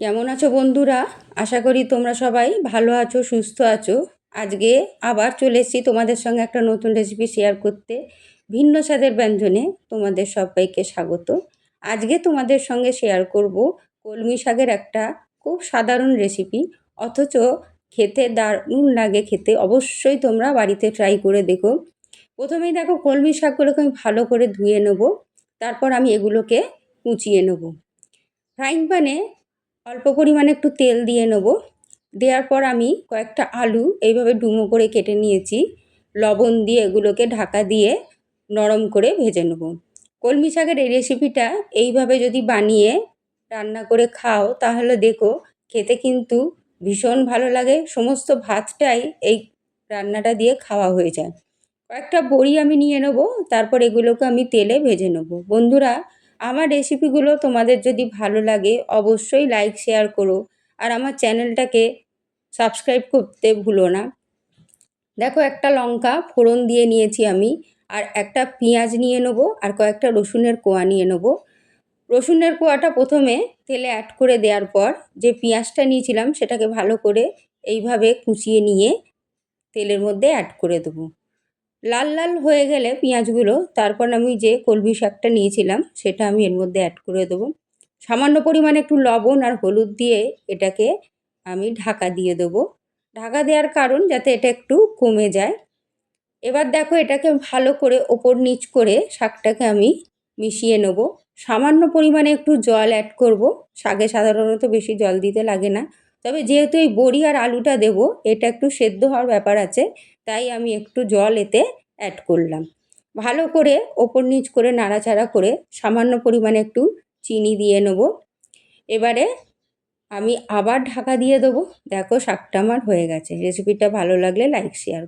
কেমন আছো বন্ধুরা? আশা করি তোমরা সবাই ভালো আছো, সুস্থ আছো। আজকে আবার চলে এসেছি তোমাদের সঙ্গে একটা নতুন রেসিপি শেয়ার করতে। ভিন্ন স্বাদের ব্যঞ্জনে তোমাদের সবাইকে স্বাগত। আজকে তোমাদের সঙ্গে শেয়ার করব কলমি শাকের একটা খুব সাধারণ রেসিপি অথচ খেতে দারুণ লাগে খেতে অবশ্যই তোমরা বাড়িতে ট্রাই করে দেখো। প্রথমেই দেখো কলমি শাকগুলোকে আমি ভালো করে ধুয়ে নেব। তারপর আমি এগুলোকে কুচিয়ে নেব। ফ্রাইং প্যানে অল্প পরিমাণে একটু তেল দিয়ে নেব। দেওয়ার পর আমি কয়েকটা আলু এইভাবে ডুমো করে কেটে নিয়েছি। লবণ দিয়ে এগুলোকে ঢাকা দিয়ে নরম করে ভেজে নেব। কলমি শাকের এই রেসিপিটা এইভাবে যদি বানিয়ে রান্না করে খাও, তাহলে দেখো খেতে কিন্তু ভীষণ ভালো লাগে। সমস্ত ভাতটাই এই রান্নাটা দিয়ে খাওয়া হয়ে যায়। কয়েকটা বড়ি আমি নিয়ে নেব, তারপর এগুলোকে আমি তেলে ভেজে নেব। বন্ধুরা আমার রেসিপিগুলো তোমাদের যদি ভালো লাগে, অবশ্যই লাইক শেয়ার করো। আর আমার চ্যানেলটাকে সাবস্ক্রাইব করতে ভুলো না। দেখো, একটা লঙ্কা ফোড়ন দিয়ে নিয়েছি আমি, আর একটা পেঁয়াজ নিয়ে নেব, আর কয়েকটা রসুনের কোয়া নিয়ে নেব। রসুনের কোয়াটা প্রথমে তেলে অ্যাড করে দেওয়ার পর যে পেঁয়াজটা নিয়েছিলাম, সেটাকে ভালো করে এইভাবে কুচিয়ে নিয়ে তেলের মধ্যে অ্যাড করে দেবো। লাল লাল হয়ে গেলে পেঁয়াজগুলো, তারপর আমি যে কলমি শাকটা নিয়েছিলাম, সেটা আমি এর মধ্যে অ্যাড করে দেবো। সামান্য পরিমাণে একটু লবণ আর হলুদ দিয়ে এটাকে আমি ঢাকা দিয়ে দেবো। ঢাকা দেওয়ার কারণ যাতে এটা একটু কমে যায়। এবার দেখো এটাকে ভালো করে ওপর নিচ করে শাকটাকে আমি মিশিয়ে নেব। সামান্য পরিমাণে একটু জল অ্যাড করব। শাকে সাধারণত বেশি জল দিতে লাগে না। তবে যেহেতু এই বড়ি আর আলুটা দেব, এটা একটু সেদ্ধ হওয়ার ব্যাপার আছে, তাই আমি একটু জল এতে অ্যাড করলাম। ভালো করে ওপর নিচ করে নাড়াচাড়া করে সামান্য পরিমাণে একটু চিনি দিয়ে নেব। এবারে আমি আবার ঢাকা দিয়ে দেবো। দেখো শাকটা আমার হয়ে গেছে। রেসিপিটা ভালো লাগলে লাইক শেয়ার